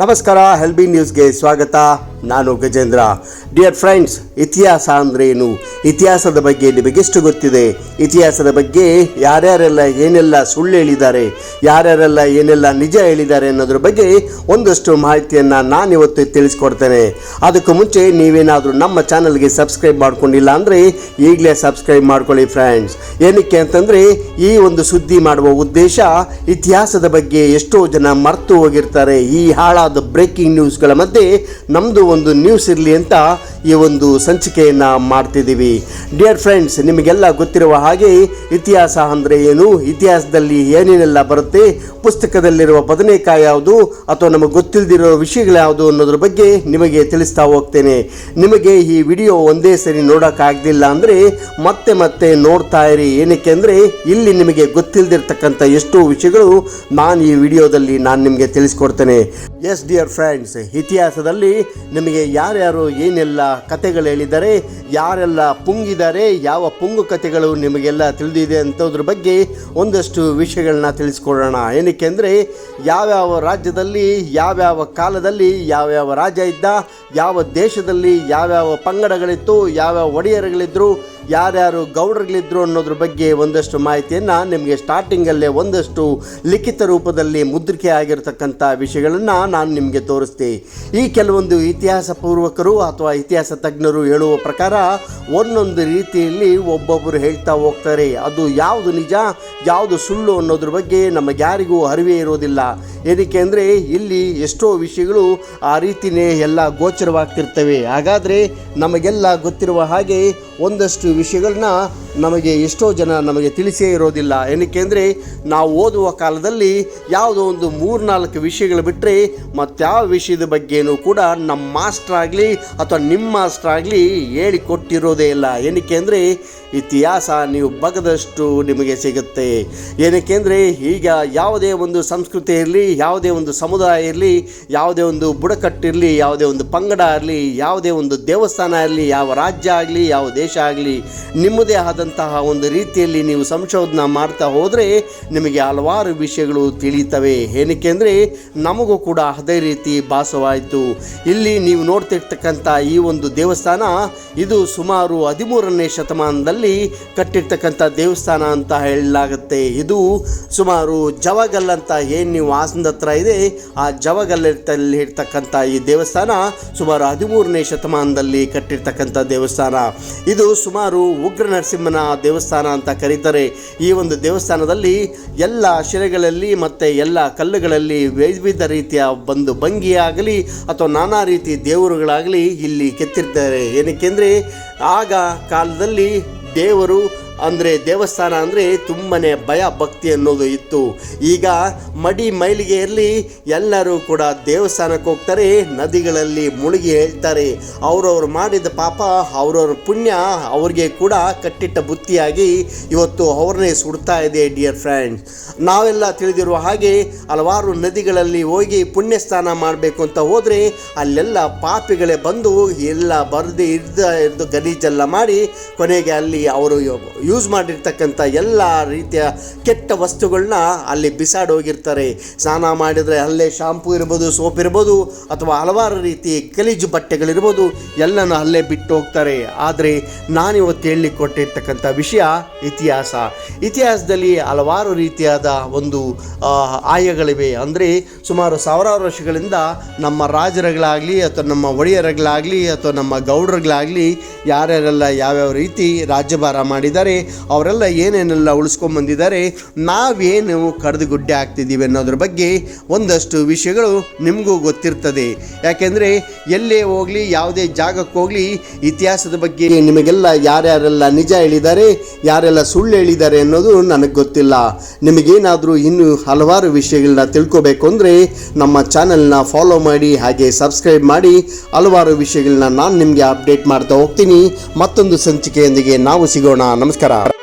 ನಮಸ್ಕಾರ ಹೆಲ್ಬಿ ನ್ಯೂಸ್ಗೆ ಸ್ವಾಗತ. ನಾನು ಗಜೇಂದ್ರ. ಡಿಯರ್ ಫ್ರೆಂಡ್ಸ್ ಇತಿಹಾಸ ಅಂದ್ರೇನು ಏನು? ಇತಿಹಾಸದ ಬಗ್ಗೆ ನಿಮಗೆಷ್ಟು ಗೊತ್ತಿದೆ? ಇತಿಹಾಸದ ಬಗ್ಗೆ ಯಾರ್ಯಾರೆಲ್ಲ ಏನೆಲ್ಲ ಸುಳ್ಳು ಹೇಳಿದ್ದಾರೆ? ಯಾರ್ಯಾರೆಲ್ಲ ಏನೆಲ್ಲ ನಿಜ ಹೇಳಿದ್ದಾರೆ ಅನ್ನೋದ್ರ ಬಗ್ಗೆ ಒಂದಷ್ಟು ಮಾಹಿತಿಯನ್ನು ನಾನಿವತ್ತು ತಿಳಿಸ್ಕೊಡ್ತೇನೆ. ಅದಕ್ಕೂ ಮುಂಚೆ ನೀವೇನಾದರೂ ನಮ್ಮ ಚಾನಲ್ಗೆ ಸಬ್ಸ್ಕ್ರೈಬ್ ಮಾಡ್ಕೊಂಡಿಲ್ಲ ಅಂದರೆ ಈಗಲೇ ಸಬ್ಸ್ಕ್ರೈಬ್ ಮಾಡ್ಕೊಳ್ಳಿ ಫ್ರೆಂಡ್ಸ್ ಏನಕ್ಕೆ ಅಂತಂದರೆ ಈ ಒಂದು ಸುದ್ದಿ ಮಾಡುವ ಉದ್ದೇಶ ಇತಿಹಾಸದ ಬಗ್ಗೆ ಎಷ್ಟೋ ಜನ ಮರ್ತು ಹೋಗಿರ್ತಾರೆ. ಈ ಹಾಳಾದ ಬ್ರೇಕಿಂಗ್ ನ್ಯೂಸ್ಗಳ ಮಧ್ಯೆ ನಮ್ಮದು ಒಂದು ನ್ಯೂಸ್ ಇರಲಿ ಅಂತ ಈ ಒಂದು ಸಂಚಿಕೆಯನ್ನು ಮಾಡ್ತಿದ್ದೀವಿ. ಡಿಯರ್ ಫ್ರೆಂಡ್ಸ್ ನಿಮಗೆಲ್ಲ ಗೊತ್ತಿರುವ ಹಾಗೆ ಇತಿಹಾಸ ಅಂದರೆ ಏನು? ಇತಿಹಾಸದಲ್ಲಿ ಏನೇನೆಲ್ಲ ಬರುತ್ತೆ? ಪುಸ್ತಕದಲ್ಲಿರುವ ಬದನೆಕಾಯಿ ಯಾವುದು? ಅಥವಾ ನಮಗೆ ಗೊತ್ತಿಲ್ಲದಿರೋ ವಿಷಯಗಳು ಯಾವುದು ಅನ್ನೋದ್ರ ಬಗ್ಗೆ ನಿಮಗೆ ತಿಳಿಸ್ತಾ ಹೋಗ್ತೇನೆ. ನಿಮಗೆ ಈ ವಿಡಿಯೋ ಒಂದೇ ಸರಿ ನೋಡೋಕ್ಕಾಗಲಿಲ್ಲ ಅಂದರೆ ಮತ್ತೆ ಮತ್ತೆ ನೋಡ್ತಾ ಇರಿ. ಏನಕ್ಕೆ ಅಂದರೆ ಇಲ್ಲಿ ನಿಮಗೆ ಗೊತ್ತಿಲ್ಲದಿರ್ತಕ್ಕಂಥ ಎಷ್ಟೋ ವಿಷಯಗಳು ನಾನು ಈ ವಿಡಿಯೋದಲ್ಲಿ ನಾನು ನಿಮಗೆ ತಿಳಿಸ್ಕೊಡ್ತೇನೆ. ಎಸ್ ಡಿಯರ್ ಫ್ರೆಂಡ್ಸ್ ಇತಿಹಾಸದಲ್ಲಿ ನಿಮಗೆ ಯಾರ್ಯಾರು ಏನೆಲ್ಲ ಕಥೆಗಳು ಹೇಳಿದ್ದಾರೆ, ಯಾರೆಲ್ಲ ಪುಂಗಿದ್ದಾರೆ, ಯಾವ ಪುಂಗು ಕತೆಗಳು ನಿಮಗೆಲ್ಲ ತಿಳಿದಿದೆ ಅಂತೋದ್ರ ಬಗ್ಗೆ ಒಂದಷ್ಟು ವಿಷಯಗಳನ್ನ ತಿಳಿಸ್ಕೊಡೋಣ. ಏನಕ್ಕೆ ಅಂದರೆ ಯಾವ್ಯಾವ ರಾಜ್ಯದಲ್ಲಿ, ಯಾವ್ಯಾವ ಕಾಲದಲ್ಲಿ, ಯಾವ್ಯಾವ ರಾಜ ಇದ್ದ, ಯಾವ ದೇಶದಲ್ಲಿ ಯಾವ್ಯಾವ ಪಂಗಡಗಳಿತ್ತು, ಯಾವ್ಯಾವ ಒಡೆಯರುಗಳಿದ್ರು, ಯಾರ್ಯಾರು ಗೌಡರುಗಳಿದ್ರು ಅನ್ನೋದ್ರ ಬಗ್ಗೆ ಒಂದಷ್ಟು ಮಾಹಿತಿಯನ್ನು ನಿಮಗೆ ಸ್ಟಾರ್ಟಿಂಗಲ್ಲೇ ಒಂದಷ್ಟು ಲಿಖಿತ ರೂಪದಲ್ಲಿ ಮುದ್ರಿಕೆ ಆಗಿರತಕ್ಕಂಥ ವಿಷಯಗಳನ್ನು ನಾನು ನಿಮಗೆ ತೋರಿಸ್ತೆ ಈ ಕೆಲವೊಂದು ಇತಿಹಾಸ ಪೂರ್ವಕರು ಅಥವಾ ಇತಿಹಾಸ ತಜ್ಞರು ಹೇಳುವ ಪ್ರಕಾರ ಒಂದೊಂದು ರೀತಿಯಲ್ಲಿ ಒಬ್ಬೊಬ್ಬರು ಹೇಳ್ತಾ ಹೋಗ್ತಾರೆ. ಅದು ಯಾವುದು ನಿಜ, ಯಾವುದು ಸುಳ್ಳು ಅನ್ನೋದ್ರ ಬಗ್ಗೆ ನಮಗೆ ಯಾರಿಗೂ ಅರಿವೇ ಇರೋದಿಲ್ಲ. ಏನಕ್ಕೆ ಅಂದರೆ ಇಲ್ಲಿ ಎಷ್ಟೋ ವಿಷಯಗಳು ಆ ರೀತಿಯೇ ಎಲ್ಲ ಗೋಚರವಾಗ್ತಿರ್ತವೆ. ಹಾಗಾದರೆ ನಮಗೆಲ್ಲ ಗೊತ್ತಿರುವ ಹಾಗೆ ಒಂದಷ್ಟು ವಿಷಯಗಳನ್ನ ನಮಗೆ ಎಷ್ಟೋ ಜನ ನಮಗೆ ತಿಳಿಸೇ ಇರೋದಿಲ್ಲ. ಏನಕ್ಕೆ ಅಂದರೆ ನಾವು ಓದುವ ಕಾಲದಲ್ಲಿ ಯಾವುದೋ ಒಂದು ಮೂರ್ನಾಲ್ಕು ವಿಷಯಗಳು ಬಿಟ್ಟರೆ ಮತ್ತಾವ ವಿಷಯದ ಬಗ್ಗೆನೂ ಕೂಡ ನಮ್ಮ ಮಾಸ್ಟರ್ ಆಗಲಿ ಅಥವಾ ನಿಮ್ಮ ಮಾಸ್ಟರ್ ಆಗಲಿ ಹೇಳಿಕೊಟ್ಟಿರೋದೇ ಇಲ್ಲ. ಏನಕ್ಕೆ ಅಂದರೆ ಇತಿಹಾಸ ನೀವು ಬಗದಷ್ಟು ನಿಮಗೆ ಸಿಗುತ್ತೆ. ಏನಕ್ಕೆ ಅಂದರೆ ಈಗ ಯಾವುದೇ ಒಂದು ಸಂಸ್ಕೃತಿ ಇರಲಿ, ಯಾವುದೇ ಒಂದು ಸಮುದಾಯ ಇರಲಿ, ಯಾವುದೇ ಒಂದು ಬುಡಕಟ್ಟಿರಲಿ ಯಾವುದೇ ಒಂದು ಪಂಗಡ ಇರಲಿ, ಯಾವುದೇ ಒಂದು ದೇವಸ್ಥಾನ ಇರಲಿ, ಯಾವ ರಾಜ್ಯ ಆಗಲಿ, ಯಾವ ದೇಶ ಆಗಲಿ, ನಿಮ್ಮದೇ ಆದಂತಹ ಒಂದು ರೀತಿಯಲ್ಲಿ ನೀವು ಸಂಶೋಧನೆ ಮಾಡ್ತಾ ಹೋದರೆ ನಿಮಗೆ ಹಲವಾರು ವಿಷಯಗಳು ತಿಳಿತವೆ. ಏನಕ್ಕೆ ಅಂದರೆ, ನಮಗೂ ಕೂಡ ಅದೇ ರೀತಿ ಭಾಸವಾಯಿತು. ಇಲ್ಲಿ ನೀವು ನೋಡ್ತಿರ್ತಕ್ಕಂಥ ಈ ಒಂದು ದೇವಸ್ಥಾನ, ಇದು ಸುಮಾರು ಹದಿಮೂರನೇ ಶತಮಾನದಲ್ಲಿ ಕಟ್ಟಿರ್ತಕ್ಕಂಥ ದೇವಸ್ಥಾನ ಅಂತ ಹೇಳಲಾಗುತ್ತೆ. ಇದು ಸುಮಾರು ಜವಗಲ್ ಅಂತ ಏನು ನೀವು ಹಾಸನದ ಹತ್ರ ಇದೆ, ಆ ಜವಗಲ್ಲಲ್ಲಿ ಇರ್ತಕ್ಕಂಥ ಈ ದೇವಸ್ಥಾನ ಸುಮಾರು ಹದಿಮೂರನೇ ಶತಮಾನದಲ್ಲಿ ಕಟ್ಟಿರ್ತಕ್ಕಂಥ ದೇವಸ್ಥಾನ. ಇದು ಸುಮಾರು ಉಗ್ರ ನರಸಿಂಹನ ದೇವಸ್ಥಾನ ಅಂತ ಕರೀತಾರೆ. ಈ ಒಂದು ದೇವಸ್ಥಾನದಲ್ಲಿ ಎಲ್ಲ ಶಿಲೆಗಳಲ್ಲಿ ಮತ್ತು ಎಲ್ಲ ಕಲ್ಲುಗಳಲ್ಲಿ ವಿವಿಧ ರೀತಿಯ ಒಂದು ಭಂಗಿಯಾಗಲಿ ಅಥವಾ ನಾನಾ ರೀತಿ ದೇವರುಗಳಾಗಲಿ ಇಲ್ಲಿ ಕೆತ್ತಿರ್ತಾರೆ. ಏನಕ್ಕೆಂದರೆ ಆಗ ಕಾಲದಲ್ಲಿ ದೇವರು ಅಂದರೆ ದೇವಸ್ಥಾನ ಅಂದರೆ ತುಂಬನೇ ಭಯ ಭಕ್ತಿ ಅನ್ನೋದು ಇತ್ತು. ಈಗ ಮಡಿ ಮೈಲಿಗೆ ಇರಲಿ ಎಲ್ಲರೂ ಕೂಡ ದೇವಸ್ಥಾನಕ್ಕೆ ಹೋಗ್ತಾರೆ, ನದಿಗಳಲ್ಲಿ ಮುಳುಗಿ ಹೇಳ್ತಾರೆ. ಅವರವ್ರು ಮಾಡಿದ ಪಾಪ, ಅವರವ್ರ ಪುಣ್ಯ ಅವ್ರಿಗೆ ಕೂಡ ಕಟ್ಟಿಟ್ಟ ಬುತ್ತಿಯಾಗಿ ಇವತ್ತು ಅವ್ರನ್ನೇ ಸುಡ್ತಾ ಇದೆ, ಡಿಯರ್ ಫ್ರೆಂಡ್ಸ್ ನಾವೆಲ್ಲ ತಿಳಿದಿರುವ ಹಾಗೆ ಹಲವಾರು ನದಿಗಳಲ್ಲಿ ಹೋಗಿ ಪುಣ್ಯ ಸ್ನಾನ ಮಾಡಬೇಕು ಅಂತ ಹೋದರೆ ಅಲ್ಲೆಲ್ಲ ಪಾಪಿಗಳೇ ಬಂದು ಎಲ್ಲ ಬರೆದು ಇರ್ದು ಇರ್ದು ಗಲೀಜೆಲ್ಲ ಮಾಡಿ ಕೊನೆಗೆ ಅಲ್ಲಿ ಅವರು ಯೂಸ್ ಮಾಡಿರ್ತಕ್ಕಂಥ ಎಲ್ಲ ರೀತಿಯ ಕೆಟ್ಟ ವಸ್ತುಗಳನ್ನ ಅಲ್ಲಿ ಬಿಸಾಡೋಗಿರ್ತಾರೆ ಸ್ನಾನ ಮಾಡಿದರೆ ಅಲ್ಲೇ ಶಾಂಪು ಇರ್ಬೋದು ಸೋಪ್ ಇರ್ಬೋದು, ಅಥವಾ ಹಲವಾರು ರೀತಿ ಗಲೀಜು ಬಟ್ಟೆಗಳಿರ್ಬೋದು, ಎಲ್ಲನೂ ಅಲ್ಲೇ ಬಿಟ್ಟು ಹೋಗ್ತಾರೆ. ಆದರೆ ನಾನಿವತ್ತು ಹೇಳಲಿಕ್ಕೆ ಕೊಟ್ಟಿರ್ತಕ್ಕಂಥ ವಿಷಯ ಇತಿಹಾಸ. ಇತಿಹಾಸದಲ್ಲಿ ಹಲವಾರು ರೀತಿಯಾದ ಒಂದು ಆಯಗಳಿವೆ. ಅಂದರೆ ಸುಮಾರು ಸಾವಿರಾರು ವರ್ಷಗಳಿಂದ ನಮ್ಮ ರಾಜರುಗಳಾಗಲಿ ಅಥವಾ ನಮ್ಮ ಒಡೆಯರುಗಳಾಗಲಿ ಅಥವಾ ನಮ್ಮ ಗೌಡರುಗಳಾಗಲಿ, ಯಾರ್ಯಾರೆಲ್ಲ ಯಾವ್ಯಾವ ರೀತಿ ರಾಜ್ಯಭಾರ ಮಾಡಿದ್ದಾರೆ ಅವರೆಲ್ಲ ಏನೇನೆಲ್ಲ ಉಳಿಸ್ಕೊಂಬಂದಿದ್ದಾರೆ ನಾವೇನು ಕರೆದು ಗುಡ್ಡೆ ಆಗ್ತಿದ್ದೀವಿ ಅನ್ನೋದ್ರ ಬಗ್ಗೆ ಒಂದಷ್ಟು ವಿಷಯಗಳು ನಿಮಗೂ ಗೊತ್ತಿರ್ತದೆ. ಯಾಕೆಂದರೆ ಎಲ್ಲೇ ಹೋಗಲಿ, ಯಾವುದೇ ಜಾಗಕ್ಕೆ ಹೋಗಲಿ, ಇತಿಹಾಸದ ಬಗ್ಗೆ ನಿಮಗೆಲ್ಲ ಯಾರ್ಯಾರೆಲ್ಲ ನಿಜ ಹೇಳಿದ್ದಾರೆ, ಯಾರೆಲ್ಲ ಸುಳ್ಳು ಹೇಳಿದ್ದಾರೆ ಅನ್ನೋದು ನನಗೆ ಗೊತ್ತಿಲ್ಲ. ನಿಮಗೇನಾದರೂ ಇನ್ನೂ ಹಲವಾರು ವಿಷಯಗಳನ್ನ ತಿಳ್ಕೊಬೇಕು ಅಂದರೆ ನಮ್ಮ ಚಾನೆಲ್ನ ಫಾಲೋ ಮಾಡಿ, ಹಾಗೆ ಸಬ್ಸ್ಕ್ರೈಬ್ ಮಾಡಿ, ಹಲವಾರು ವಿಷಯಗಳನ್ನ ನಾನು ನಿಮಗೆ ಅಪ್ಡೇಟ್ ಮಾಡ್ತಾ ಹೋಗ್ತೀನಿ. ಮತ್ತೊಂದು ಸಂಚಿಕೆಯೊಂದಿಗೆ ನಾವು ಸಿಗೋಣ. ನಮಸ್ಕಾರ. máscara.